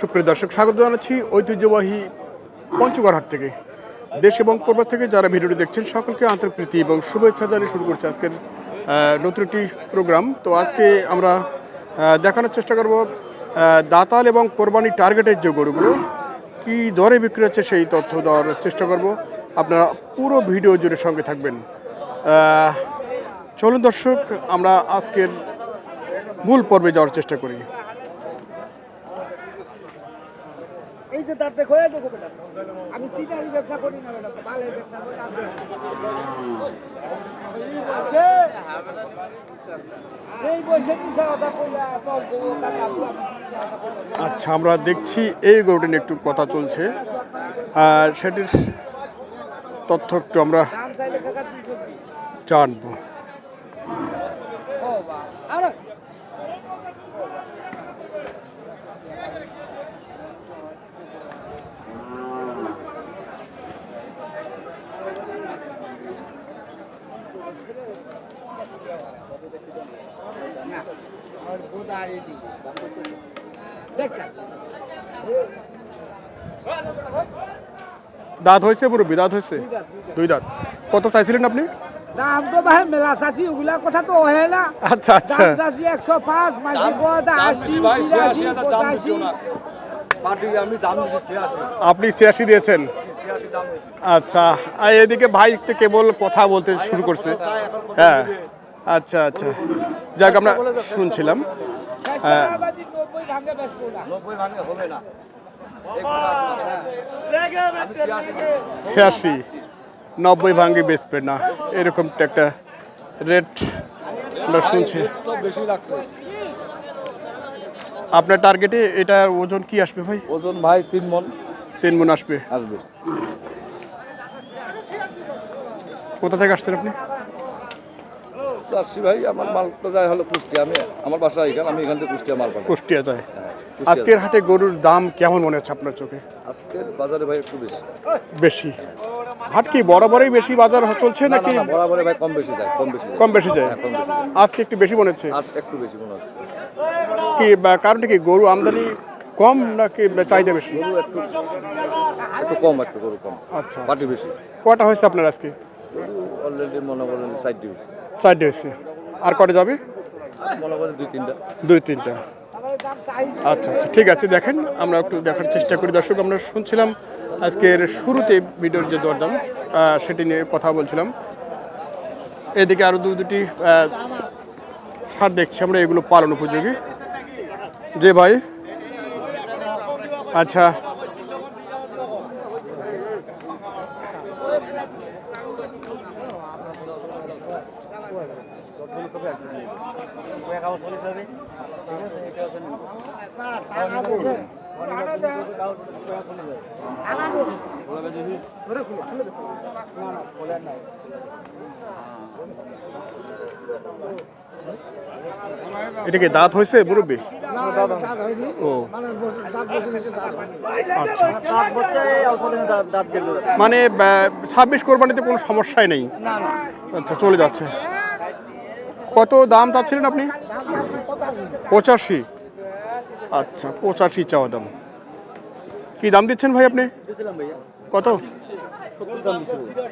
সুপ্রিয় দর্শক, স্বাগত জানাচ্ছি ঐতিহ্যবাহী পঞ্চগড় হাট থেকে। দেশ এবং পূর্বাস থেকে যারা ভিডিওটি দেখছেন, সকলকে আন্তরিক প্রীতি এবং শুভেচ্ছা জানিয়ে শুরু করছে আজকের নতুন একটি প্রোগ্রাম। তো আজকে আমরা দেখানোর চেষ্টা করব দাতাল এবং কোরবানি টার্গেটের যে গরুগুলো, কী দরে বিক্রি হচ্ছে সেই তথ্য দেওয়ার চেষ্টা করব। আপনারা পুরো ভিডিও জুড়ে সঙ্গে থাকবেন। চলুন দর্শক, আমরা আজকের মূল পর্বে যাওয়ার চেষ্টা করি। এই যে তার দেখো এই দেখো বেটা। আমি সিটারি ব্যবসা করি না বেটা মালের ব্যবসা করি এই আচ্ছা আমরা দেখছি এই গরুটি নিয়ে একটু কথা চলছে। আর সেটির তথ্য একটু আমরা দাম চাইলে কাকা 220 জানব ও বা আরে আর বোদারি দি দেখটা দাঁত হয়েছে মুরব্বী দাঁত হয়েছে দুই দাঁত কত চাইছিলেন আপনি? দাম তো ভাই মেলা চাচি ওগুলা কথা তো হয় না। আচ্ছা আচ্ছা। চাচি একশো পাঁচ মাঝে কথা আশি বিরাশি পঁচাশি। পার্টি আমি দাম দিচ্ছি ছিয়াশি। আপনি ছিয়াশি দিয়েছেন? আচ্ছা আর এদিকে ভাই কেবল কথা বলতে শুরু করছে। হ্যাঁ। আচ্ছা আচ্ছা। যাক আমরা শুনছিলাম। হ্যাঁ। বেসবো ছিয়াশি নব্বই ভাঙ্গি বেচবে না। এরকম একটা রেট আমরা শুনছি। আপনার টার্গেটে এটার ওজন কি আসবে ভাই? ওজন ভাই তিন মন। তিন মন আসবে। আসবে। কোথা থেকে আসছেন আপনি? আসছি ভাই আমার মাল তো যায় হলো কুষ্টিয়া আমি আমার বাসা এখানে আমি এখান থেকে কুষ্টিয়া মাল পাঠাই। কুষ্টিয়া যায়। হ্যাঁ, আজকের হাটে গরুর দাম কেমন মনে হচ্ছে আপনার চোখে? যায়। আজকের বাজারে ভাই একটু বেশি। বেশি। হাট কি বরাবরই বেশি বাজার চলছে নাকি না বরাবরে ভাই কম বেশি যায় কম বেশি কম বেশি যায়? হ্যাঁ, কম বেশি আজকে একটু বেশি মনে হচ্ছে? আজ একটু বেশি মনে হচ্ছে। কি বা কারণটা কি গরু আমদানি কম নাকি চাহিদা বেশি? গরু একটু একটু কম একটু গরু কম। আচ্ছা পার্টি বেশি। কটা হয়েছে আপনার আজকে? অলরেডি মনে করেন সাইড হয়েছে। আর কটা যাবে? মনে করেন দুই তিনটা। দুই তিনটা। আচ্ছা আচ্ছা ঠিক আছে দেখেন আমরা একটু দেখার চেষ্টা করি। দর্শক আমরা শুনছিলাম আজকের শুরুতে ভিডিওর যে দরদাম সেটি নিয়ে কথা বলছিলাম। এদিকে আরও দু দুটি সার দেখছি আমরা এগুলো পালন উপযোগী। যে ভাই? আচ্ছা এটা কি দাঁত হয়েছে, মুরব্বী? আচ্ছা। মানে ছাব্বিশ কোরবানিতে কোনো সমস্যাই নেই? আচ্ছা চলে যাচ্ছে। কত দাম চাচ্ছিলেন আপনি? পঁচাশি। আচ্ছা পঁচাশি চাওয়া দাম। কি দাম দিচ্ছেন ভাই আপনি? কত?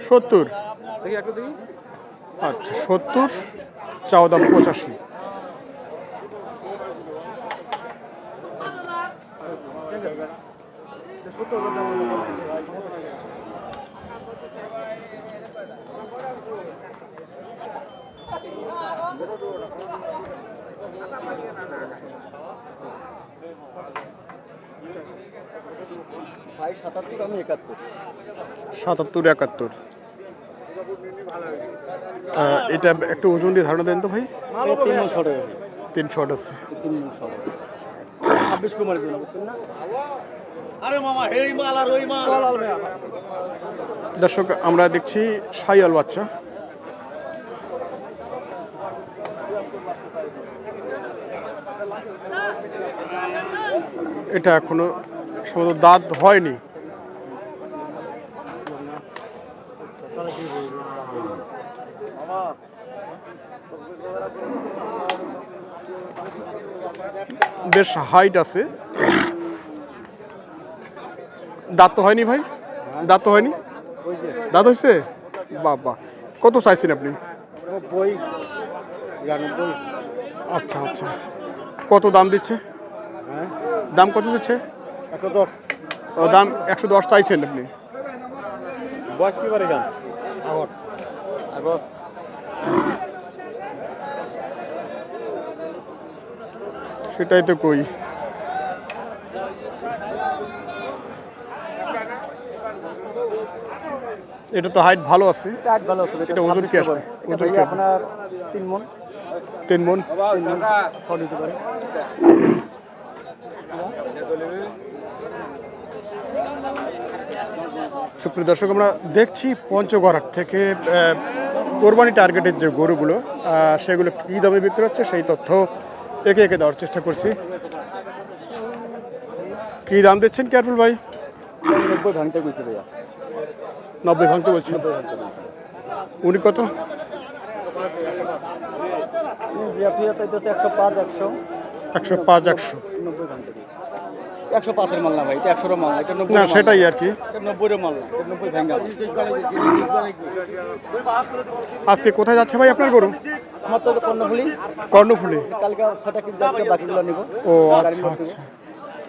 সত্তর। আচ্ছা সত্তর, চাওয়া দাম পঁচাশি। ভাই সাতাত্তর আমি একাত্তর। সাতাত্তর একাত্তর। এটা একটু ওজন দিয়ে ধারণা দেন তো ভাই। তিন শট। আছে। ছাব্বিশ কুমারের জন্য বুঝছেন না? দর্শক আমরা দেখছি সাইয়াল বাচ্চা। এটা এখনও সম্ভবত দাঁত হয়নি। বেশ হাইট আছে। দাঁত তো হয়নি ভাই? দাঁত তো হয়নি? দাঁত হয়েছে? বাবা কত চাইছেন আপনি? আচ্ছা আচ্ছা। কত দাম দিচ্ছে? হ্যাঁ? দাম কত দিচ্ছে? একশো দশ। ও, দাম একশো দশ চাইছেন আপনি। বয়স কি বারে গান? আগর। আগর। সেটাই তো কই। এটা তো হাইট ভালো আছে। টাইট ভালো আছে এটা ওজন কি আসবে? ওজন কি আপনার মন। মন? পারে। সুপ্রিয় দর্শক আমরা দেখছি পঞ্চগড়ার থেকে কোরবানি টার্গেটের যে গরুগুলো সেগুলো কী দামে বিক্রি হচ্ছে সেই তথ্য একে একে দেওয়ার চেষ্টা করছি। কী দাম দিচ্ছেন কেয়ারফুল ভাই? নব্বই ভাঙতে ভাইয়া। নব্বই ভাঙতে উনি কত? একশো পাঁচ একশো। একশো পাঁচ একশো। নব্বই ভাঙতে একশো পাঁচের মাল না ভাই এটা একশোর মাল এটা নব্বই না সেটাই আর কি। নব্বইয়ের মাল না নব্বই ভাঙা আজকে কোথায় যাচ্ছে ভাই আপনার গরু? আমার তো কর্ণফুলি। কর্ণফুলি। কালকে ছটা কিনতে আজকে বাকিগুলো নিব। ও আচ্ছা আচ্ছা।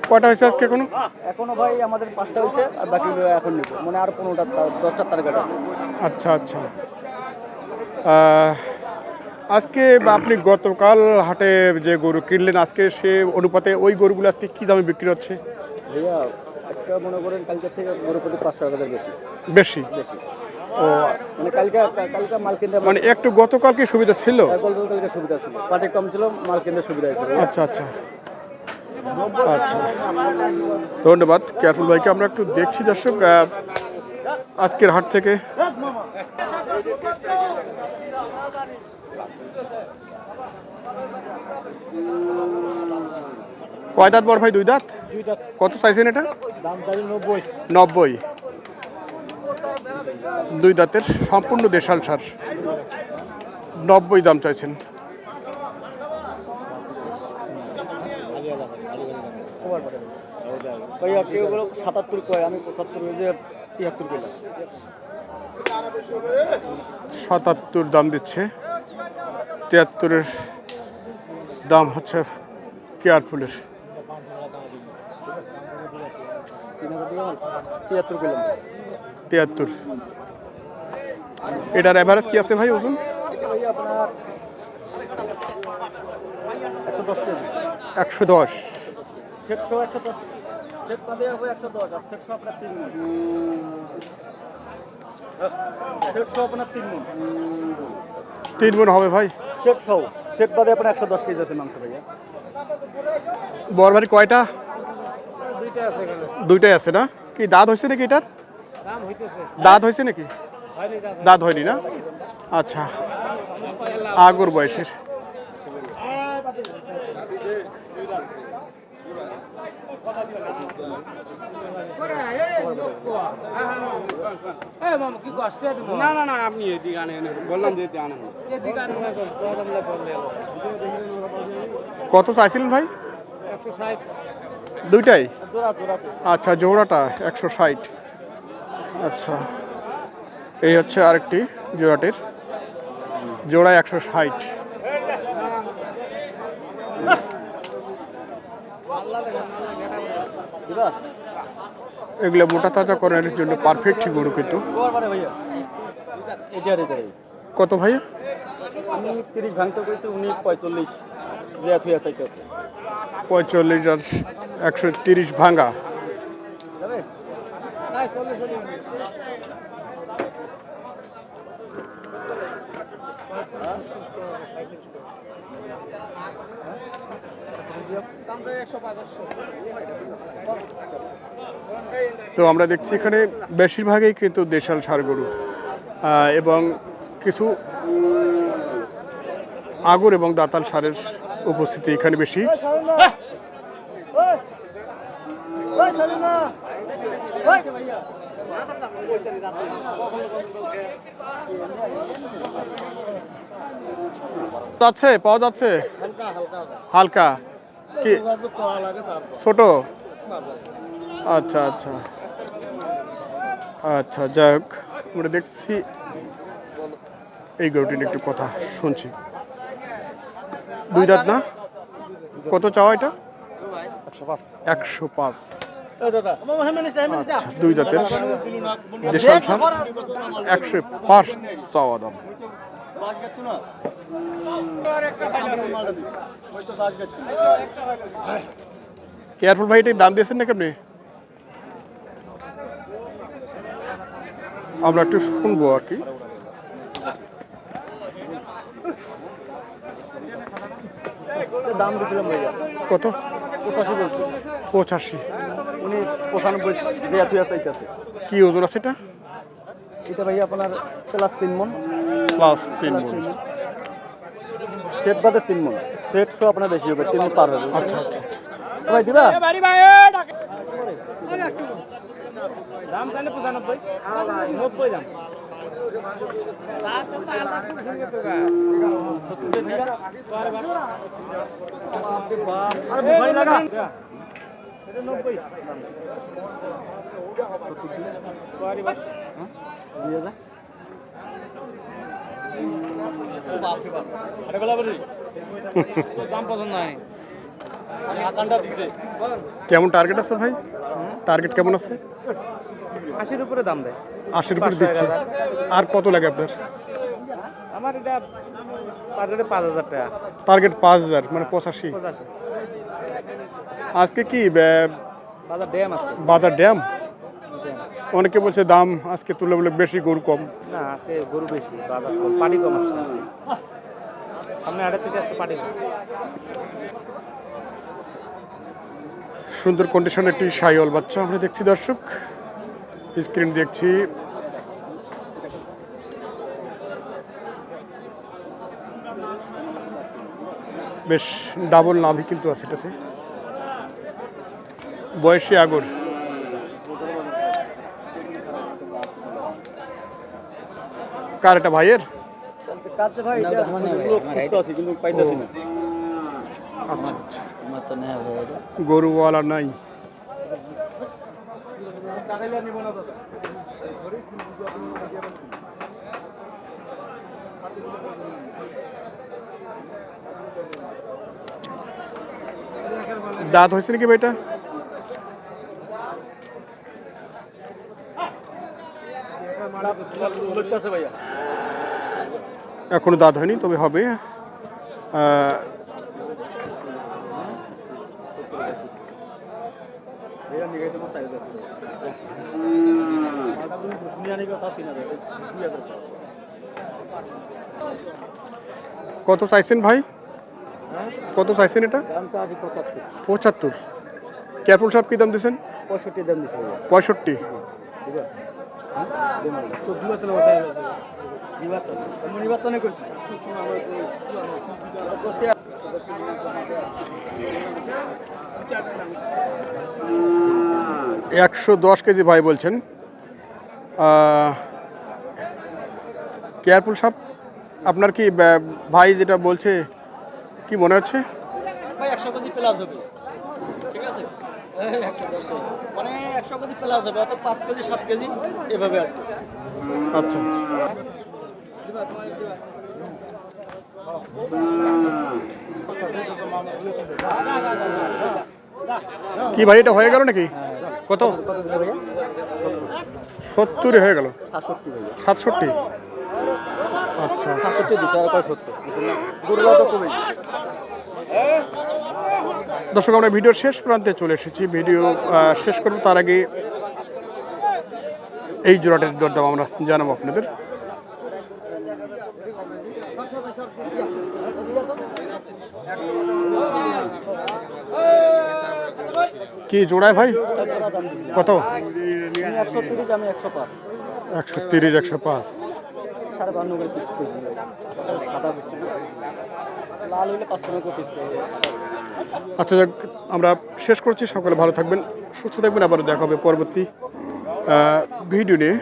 কটা হয়েছে আজকে কোনো এখনও ভাই আমাদের পাঁচটা হয়েছে আর বাকিগুলো এখন নিব। মানে আর পনেরোটা দশটা টার্গেট আছে। আচ্ছা আচ্ছা। আহ, আজকে আপনি গতকাল হাটে যে গরু কিনলেন আজকে সে অনুপাতে ওই গরুগুলো আজকে কি দামে বিক্রি হচ্ছে? ভাইয়া আজকে মনে করেন কালকে থেকে গরু প্রতি পাঁচশো টাকার বেশি। বেশি? বেশি। ও মানে কালকে কালকে মাল কিনতে মানে একটু গতকাল কি সুবিধা ছিল? গল্প সুবিধা ছিল। কম ছিল মাল কিনতে সুবিধা হয়েছিল আচ্ছা আচ্ছা। আচ্ছা। ধন্যবাদ। কেয়ারফুল ভাইকে আমরা একটু দেখছি দর্শক। আজকের হাট থেকে। কয় দাঁত বড় ভাই? দুই দাঁত? কত চাইছেন এটা? নব্বই। দুই দাঁতের সম্পূর্ণ দেশাল সার। নব্বই দাম চাইছেন। ভাইয়া কেউ বলো সাতাত্তর কয় আমি পঁচাত্তর যে তিয়াত্তর কিলো সাতাত্তর দাম দিচ্ছে। তিয়াত্তরের দাম হচ্ছে কেয়ারফুলের তিন হাজার দিয়ে মাল তিয়াত্তর কিলো তিয়াত্তর। এটার অ্যাভারেজ কি আছে ভাই ওজন? একশো দশ তিন মন। হবে ভাই। সেট সহ। সেট বাদে আপনার একশো দশ কেজি আছে মাংস ভাইয়া। বরবারি কয়টা? দুইটাই আছে না? কি দাঁত হয়েছে নাকি এটার? দাঁত হয়েছে নাকি? হয়নি দাঁত। হয়নি না? আচ্ছা। আগর বয়সের। না না না আপনি এদিকে আনেন বললাম যে আনেন। কত চাইছিলেন ভাই? একশো ষাট। দুইটাই? আচ্ছা জোড়াটা একশো ষাট। আচ্ছা। এই হচ্ছে আরেকটি জোড়াটির। জোড়া একশো ষাট। এগুলো মোটা তাজা করার জন্য পারফেক্ট গরু কিন্তু। কত ভাই আমি তিরিশ ভাঙতে করেছি উনি পঁয়তাল্লিশ। যে চাইতেছে পঁয়তাল্লিশ আর একশো তিরিশ ভাঙ্গা তো আমরা দেখছি এখানে বেশিরভাগই কিন্তু দেশাল সার গরু। এবং কিছু আগর এবং দাতাল সারের উপস্থিতি এখানে বেশি। যাচ্ছে, পাওয়া যাচ্ছে? হালকা। কি? ছোট? আচ্ছা আচ্ছা। আচ্ছা যাই হোক, আমরা দেখছি। এই গরুটির একটু কথা শুনছি। দুই দাঁত না? কত চাওয়া এটা? একশো পাঁচ। আচ্ছা দুই দাঁতের দেশাল সার একশো পাঁচ চাওয়া দাম। কেয়ারফুল ভাই এটার দাম দিয়েছেন না কেমনি আমরা একটু শুনব আর কি। দাম দিয়েছিলাম ভাইয়া। কত? পঁচাশি বলছি। পঁচাশি। উনি পঁচানব্বই থুয়া চাইতেছে। কি ওজন আছে এটা? এটা ভাইয়া আপনার প্লাস তিন মন। প্লাস তিন মন। সেট বাদে তিন মন। সেট সহ আপনার বেশি হবে তিন মন পার হবে। আচ্ছা আচ্ছা আচ্ছা আচ্ছা। ভাই দিবা? পঁচানব্বই নব্বই দাম ভাই লাগা এটা নব্বই দাম। কেমন টার্গেট আছে ভাই? টার্গেট কেমন আছে? আশির উপরে দাম দেয়। আশির উপরে দিচ্ছে। আর কত লাগে আপনার? আমার এটা পাঁচ হাজার টাকা। টার্গেট পাঁচ হাজার মানে পঁচাশি। আজকে কি বাজার ড্যাম বাজার ড্যাম? অনেকে বলছে দাম আজকে তুলে বলে বেশি গরু কম। না আজকে গরু বেশি বাজার কম পাটি কম আসছে সামনে আড়ে থেকে আজকে পাটি কম। সুন্দর কন্ডিশনের একটি সাইওয়াল বাচ্চা আমরা দেখছি দর্শক। স্ক্রিন দেখছি। বেশ ডাবল নাভি কিন্তু আছে এটাতে। বয়সী আগর। কার এটা ভাইয়ের? ভাই এটা লোক খুঁজতে আছি কিন্তু পাইতেছি না। আচ্ছা আচ্ছা। গরুওয়ালা নাই। দাঁত হয়েছে নাকি বেটা এখনও দাঁত হয়নি তবে হবে আহ, ভাইয়া নিয়ে গেছে সাইজ আছে শুনিয়া নিয়ে কথা তিন হাজার দুই হাজার কত চাইছেন ভাই? কত চাইছেন এটা? পঁচাত্তর। ক্যারফুল সাহেব কী দাম দিয়েছেন? পঁয়ষট্টি দাম দিচ্ছে ভাইয়া। পঁয়ষট্টি। করছি একশো দশ কেজি ভাই বলছেন। কেয়ারফুল সাহেব আপনার কি ভাই যেটা বলছে কি মনে হচ্ছে? মানে। আচ্ছা আচ্ছা। কি ভাই, এটা হয়ে গেল নাকি? কত? সত্তরে হয়ে গেল। সাতষট্টি? আচ্ছা। দর্শক, আমরা ভিডিওর শেষ প্রান্তে চলে এসেছি। ভিডিও শেষ করব তার আগে এই জোড়াটির দরদাম আমরা জানাব আপনাদের। কি জোড়ায় ভাই? কত? একশো তিরিশ একশো পাঁচ। আচ্ছা যাক, আমরা শেষ করছি। সকলে ভালো থাকবেন, সুস্থ থাকবেন। আবার দেখা হবে পরবর্তী ভিডিও নিয়ে।